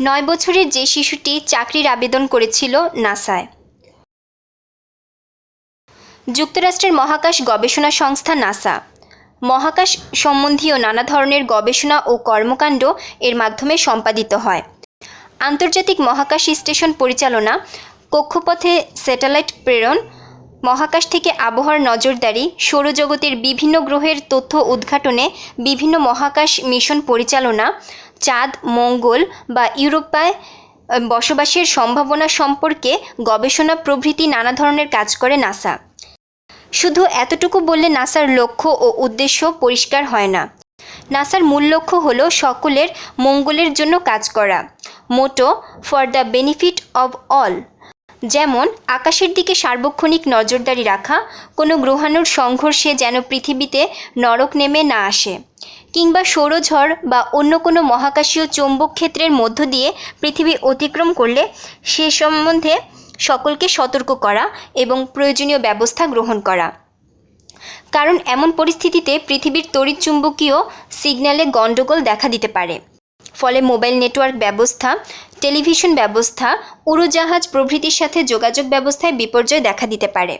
নয় বছরের যে শিশুটি চাকরির আবেদন করেছিল নাসায়। যুক্তরাষ্ট্রের মহাকাশ গবেষণা সংস্থা নাসা। মহাকাশ সম্বন্ধীয় নানা ধরনের গবেষণা ও কর্মকাণ্ড এর মাধ্যমে সম্পাদিত হয়। আন্তর্জাতিক মহাকাশ স্টেশন পরিচালনা, কক্ষপথে স্যাটেলাইট প্রেরণ, মহাকাশ থেকে আবহাওয়ার নজরদারি, সৌরজগতের বিভিন্ন গ্রহের তথ্য উদ্ঘাটনে বিভিন্ন মহাকাশ মিশন পরিচালনা চাঁদ, মঙ্গল বা ইউরোপায় বসবাসের সম্ভাবনা সম্পর্কে গবেষণা প্রভৃতি নানা ধরনের কাজ করে নাসা। শুধু এতটুকু বললে নাসার লক্ষ্য ও উদ্দেশ্য পরিষ্কার হয় না। নাসার মূল লক্ষ্য হল সকলের মঙ্গলের জন্য কাজ করা। Motto for the benefit of all যেমন, আকাশের দিকে সার্বক্ষণিক নজরদারি রাখা, কোনো গ্রহাণুর সংঘর্ষে যেন পৃথিবীতে নরক নেমে না আসে, কিংবা সৌরঝড় বা অন্য কোনো মহাকাশীয় চৌম্বক ক্ষেত্রের মধ্য দিয়ে পৃথিবী অতিক্রম করলে সে সম্বন্ধে সকলকে সতর্ক করা এবং প্রয়োজনীয় ব্যবস্থা গ্রহণ করা। কারণ, এমন পরিস্থিতিতে পৃথিবীর তড়িৎচুম্বকীয় সিগন্যালে গণ্ডগোল দেখা দিতে পারে। ফলে মোবাইল নেটওয়ার্ক ব্যবস্থা, টেলিভিশন ব্যবস্থা, উড়োজাহাজ প্রভৃতির সাথে যোগাযোগ ব্যবস্থায় বিপর্যয় দেখা দিতে পারে।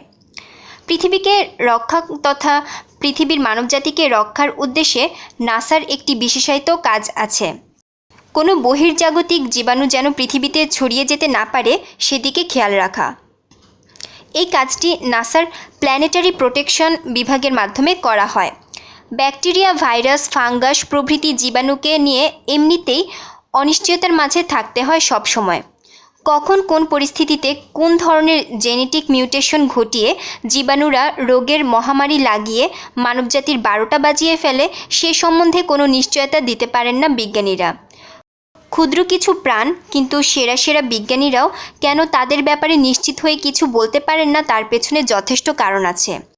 পৃথিবীকে রক্ষা তথা পৃথিবীর মানবজাতিকে রক্ষার উদ্দেশ্যে নাসার একটি বিশেষায়িত কাজ আছে। কোনো বহির্জাগতিক জীবাণু যেন পৃথিবীতে ছড়িয়ে যেতে না পারে, সেদিকে খেয়াল রাখা। এই কাজটি নাসার প্ল্যানেটারি প্রোটেকশন বিভাগের মাধ্যমে করা হয়। ব্যাকটেরিয়া, ভাইরাস, ফাঙ্গাস প্রভৃতি জীবাণুকে নিয়ে এমনিতেই অনিশ্চয়তার মাঝে থাকতে হয় সব সময়। কখন কোন পরিস্থিতিতে কোন ধরনের জেনেটিক মিউটেশন ঘটিয়ে জীবাণুরা রোগের মহামারী লাগিয়ে মানবজাতির বারোটা বাজিয়ে ফেলে, সে সম্বন্ধে কোনো নিশ্চয়তা দিতে পারেন না বিজ্ঞানীরা। ক্ষুদ্র কিছু প্রাণ, কিন্তু সেরা সেরা বিজ্ঞানীরাও কেন তাদের ব্যাপারে নিশ্চিত হয়ে কিছু বলতে পারেন না তার পেছনে যথেষ্ট কারণ আছে।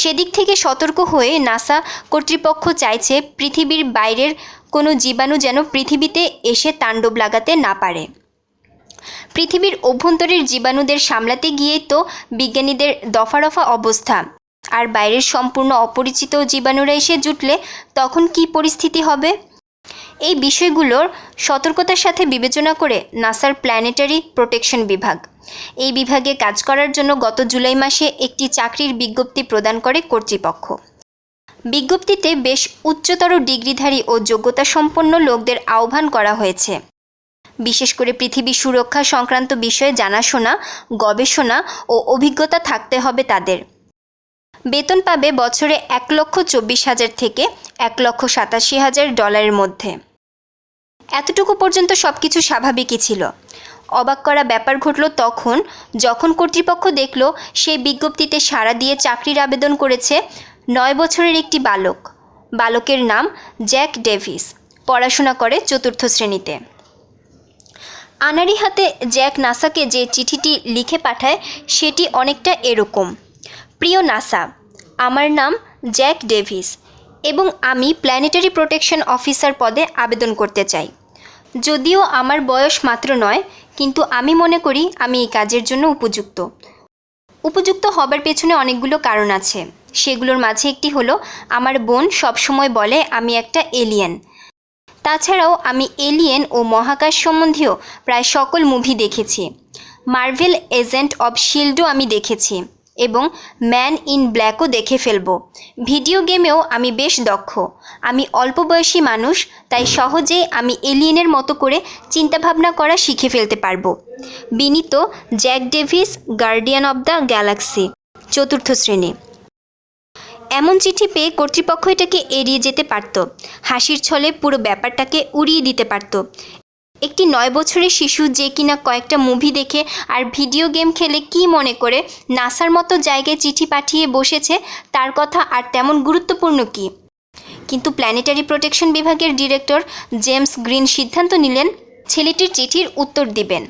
সেদিক থেকে সতর্ক হয়ে নাসা কর্তৃপক্ষ চাইছে পৃথিবীর বাইরের কোনো জীবাণু যেন পৃথিবীতে এসে তাণ্ডব লাগাতে না পারে। পৃথিবীর অভ্যন্তরের জীবাণুদের সামলাতে গিয়েই তো বিজ্ঞানীদের দফা রফা অবস্থা। আর বাইরের সম্পূর্ণ অপরিচিত জীবাণুরা এসে জুটলে তখন কি পরিস্থিতি হবে? এই বিষয়গুলোর সতর্কতার সাথে বিবেচনা করে নাসার প্ল্যানেটারি প্রোটেকশন বিভাগ। এই বিভাগে কাজ করার জন্য গত জুলাই মাসে একটি চাকরির বিজ্ঞপ্তি প্রদান করে কর্তৃপক্ষ। বিজ্ঞপ্তিতে বেশ উচ্চতর ডিগ্রিধারী ও যোগ্যতা সম্পন্ন লোকদের আহ্বান করা হয়েছে। বিশেষ করে পৃথিবী সুরক্ষা সংক্রান্ত বিষয়ে জানাশোনা, গবেষণা ও অভিজ্ঞতা থাকতে হবে তাদের। বেতন পাবে বছরে এক লক্ষ চব্বিশ হাজার থেকে এক লক্ষ সাতাশি হাজার ডলারের মধ্যে। এতটুকু পর্যন্ত সব কিছু স্বাভাবিকই ছিল। অবাক করা ব্যাপার ঘটল তখন। যখন কর্তৃপক্ষ দেখল সেই বিজ্ঞপ্তিতে সাড়া দিয়ে চাকরির আবেদন করেছে নয় বছরের একটি বালক। বালকের নাম জ্যাক ডেভিস। পড়াশোনা করে চতুর্থ শ্রেণীতে। আনারি হাতে জ্যাক নাসাকে যে চিঠিটি লিখে পাঠায়, সেটি অনেকটা এরকম। প্রিয় নাসা, আমার নাম জ্যাক ডেভিস এবং আমি প্ল্যানেটারি প্রোটেকশন অফিসার পদে আবেদন করতে চাই। যদিও আমার বয়স মাত্র নয়, কিন্তু আমি মনে করি আমি এই কাজের জন্য উপযুক্ত। উপযুক্ত হবার পেছনে অনেকগুলো কারণ আছে। সেগুলোর মাঝে একটি হলো, আমার বোন সবসময় বলে, আমি একটা এলিয়েন তাছাড়াও আমি এলিয়েন ও মহাকাশ সম্বন্ধীয় প্রায় সকল মুভি দেখেছি। মার্ভেল এজেন্ট অব শিল্ডও আমি দেখেছি। এবং ম্যান ইন ব্ল্যাকও দেখে ফেলব। ভিডিও গেমেও আমি বেশ দক্ষ। আমি অল্প বয়সী মানুষ, তাই সহজেই আমি এলিয়েনের মতো করে চিন্তাভাবনা করা শিখে ফেলতে পারব। বিনীত Jack Davis, guardian of the galaxy, চতুর্থ শ্রেণি। এমন চিঠি পেয়ে কর্তৃপক্ষ এটাকে এড়িয়ে যেতে পারত। হাসির ছলে পুরো ব্যাপারটাকে উড়িয়ে দিতে পারত। একটি নয় বছরের শিশু যে কিনা কয়েকটা মুভি দেখে আর ভিডিও গেম খেলে কি মনে করে, নাসার মতো জায়গায় চিঠি পাঠিয়ে বসেছে, তার কথা আর তেমন গুরুত্বপূর্ণ কি? কিন্তু প্ল্যানেটারি প্রোটেকশন বিভাগের ডিরেক্টর জেমস গ্রিন সিদ্ধান্ত নিলেন, ছেলেটির চিঠির উত্তর দিবেন।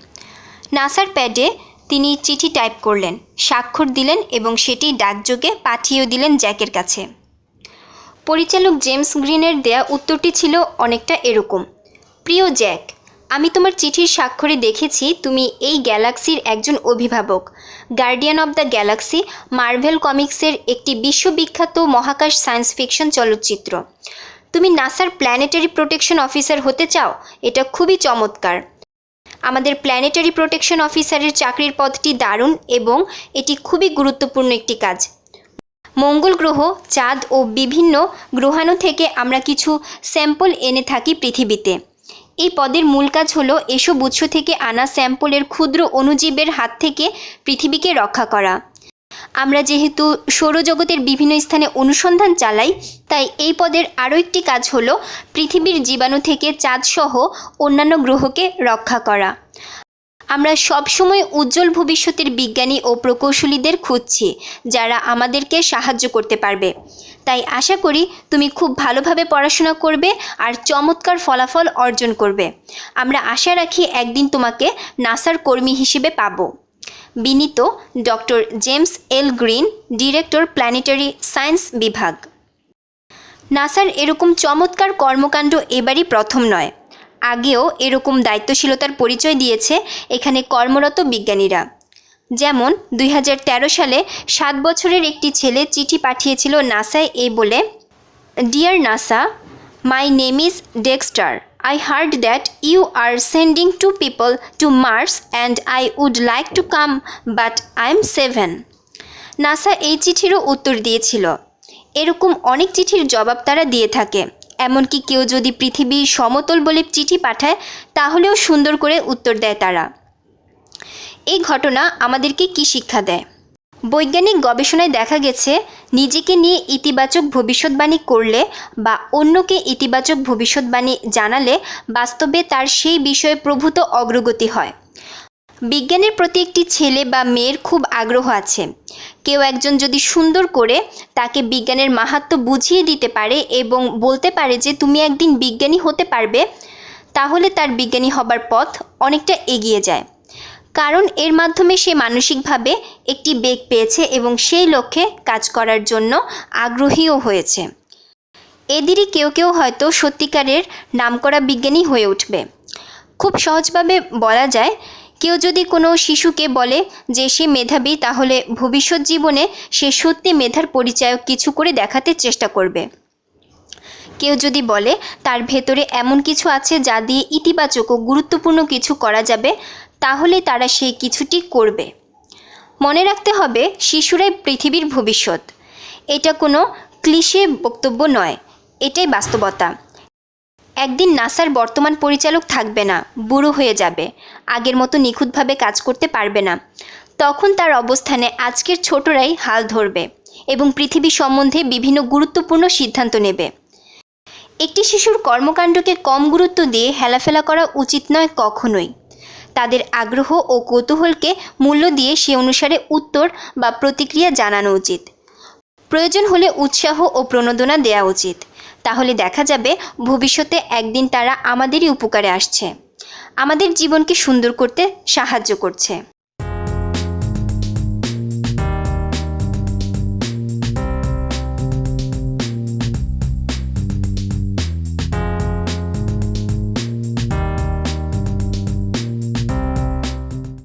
নাসার প্যাডে তিনি চিঠি টাইপ করলেন, স্বাক্ষর দিলেন এবং সেটি ডাকযোগে পাঠিয়েও দিলেন জ্যাকের কাছে। পরিচালক জেমস গ্রিনের দেয়া উত্তরটি ছিল অনেকটা এরকম, প্রিয় জ্যাক আমি তোমার চিঠির স্বাক্ষরে দেখেছি তুমি এই গ্যালাক্সির একজন অভিভাবক। Guardian of the galaxy, Marvel কমিক্সের একটি বিশ্ববিখ্যাত মহাকাশ সায়েন্স ফিকশন চলচ্চিত্র। তুমি নাসার প্ল্যানেটারি প্রোটেকশন অফিসার হতে চাও? এটা খুবই চমৎকার। আমাদের প্ল্যানেটারি প্রোটেকশন অফিসারের চাকরির পদটি দারুণ এবং এটি খুবই গুরুত্বপূর্ণ একটি কাজ। মঙ্গল গ্রহ, চাঁদ ও বিভিন্ন গ্রহাণু থেকে আমরা কিছু স্যাম্পল এনে থাকি পৃথিবীতে। এই পদের মূল কাজ হলো এসব উৎস থেকে আনা স্যাম্পলের ক্ষুদ্র অণুজীবের হাত থেকে পৃথিবীকে রক্ষা করা। আমরা যেহেতু সৌরজগতের বিভিন্ন স্থানে অনুসন্ধান চালাই, তাই এই পদের আরও একটি কাজ হলো পৃথিবীর জীবাণু থেকে চাঁদসহ অন্যান্য গ্রহকে রক্ষা করা। আমরা সবসময় উজ্জ্বল ভবিষ্যতের বিজ্ঞানী ও প্রকৌশলীদের খুঁজছি, যারা আমাদেরকে সাহায্য করতে পারবে। তাই আশা করি তুমি খুব ভালোভাবে পড়াশোনা করবে আর চমৎকার ফলাফল অর্জন করবে। আমরা আশা রাখি একদিন তোমাকে নাসার কর্মী হিসেবে পাবো। বিনীত doctor James L Green, director planetary science বিভাগ। নাসার এরকম চমৎকার কর্মকাণ্ড এবারই প্রথম নয়। আগেও এরকম দায়িত্বশীলতার পরিচয় দিয়েছে এখানে কর্মরত বিজ্ঞানীরা। যেমন, দুই হাজার তেরো সালে সাত বছরের একটি ছেলে চিঠি পাঠিয়েছিল নাসায় এই বলে dear NASA my name is Dexter I heard that you are sending to people to Mars and I would like to come but I am seven NASA এই চিঠিরও উত্তর দিয়েছিল। এরকম অনেক চিঠির জবাব তারা দিয়ে থাকে। এমনকি কেউ যদি পৃথিবী সমতল বলে চিঠি পাঠায়, তাহলেও সুন্দর করে উত্তর দেয় তারা। এই ঘটনা আমাদেরকে কি শিক্ষা দেয়? বৈজ্ঞানিক গবেষণায় দেখা গেছে, নিজেকে নিয়ে ইতিবাচক ভবিষ্যৎবাণী করলে বা অন্যকে ইতিবাচক ভবিষ্যৎবাণী জানালে বাস্তবে তার সেই বিষয়ে প্রভূত অগ্রগতি হয়। বিজ্ঞানের প্রতি একটি ছেলে বা মেয়ের খুব আগ্রহ আছে। কেউ একজন যদি সুন্দর করে তাকে বিজ্ঞানের মাহাত্ম্য বুঝিয়ে দিতে পারে এবং বলতে পারে যে তুমি একদিন বিজ্ঞানী হতে পারবে, তাহলে তার বিজ্ঞানী হবার পথ অনেকটা এগিয়ে যায়। কারণ এর মাধ্যমে সে মানসিকভাবে একটি বেগ পেয়েছে এবং সেই লক্ষ্যে কাজ করার জন্য আগ্রহীও হয়েছে। এদেরই কেউ কেউ হয়তো সত্যিকারের নামকরা বিজ্ঞানী হয়ে উঠবে। খুব সহজভাবে বলা যায় কেউ যদি কোনো শিশুকে বলে যে সে মেধাবী, তাহলে ভবিষ্যৎ জীবনে সে সত্যি মেধার পরিচায়ক কিছু করে দেখাতে চেষ্টা করবে। কেউ যদি বলে তার ভেতরে এমন কিছু আছে যা দিয়ে ইতিবাচক ও গুরুত্বপূর্ণ কিছু করা যাবে, তাহলে তারা সেই কিছুটি করবে। মনে রাখতে হবে, শিশুরাই পৃথিবীর ভবিষ্যৎ। এটা কোনো ক্লিশে বক্তব্য নয়, এটাই বাস্তবতা। একদিন নাসার বর্তমান পরিচালক থাকবে না, বুড়ো হয়ে যাবে, আগের মতো নিখুঁতভাবে কাজ করতে পারবে না। তখন তার অবস্থানে আজকের ছোটরাই হাল ধরবে এবং পৃথিবী সম্বন্ধে বিভিন্ন গুরুত্বপূর্ণ সিদ্ধান্ত নেবে। একটি শিশুর কর্মকাণ্ডকে কম গুরুত্ব দিয়ে হেলাফেলা করা উচিত নয় কখনোই। তাদের আগ্রহ ও কৌতূহলকে মূল্য দিয়ে সে অনুসারে উত্তর বা প্রতিক্রিয়া জানানো উচিত। প্রয়োজন হলে উৎসাহ ও প্রণোদনা দেওয়া উচিত। তাহলে দেখা যাবে ভবিষ্যতে একদিন তারা আমাদেরই উপকারে আসছে। আমাদের জীবনকে সুন্দর করতে সাহায্য করছে।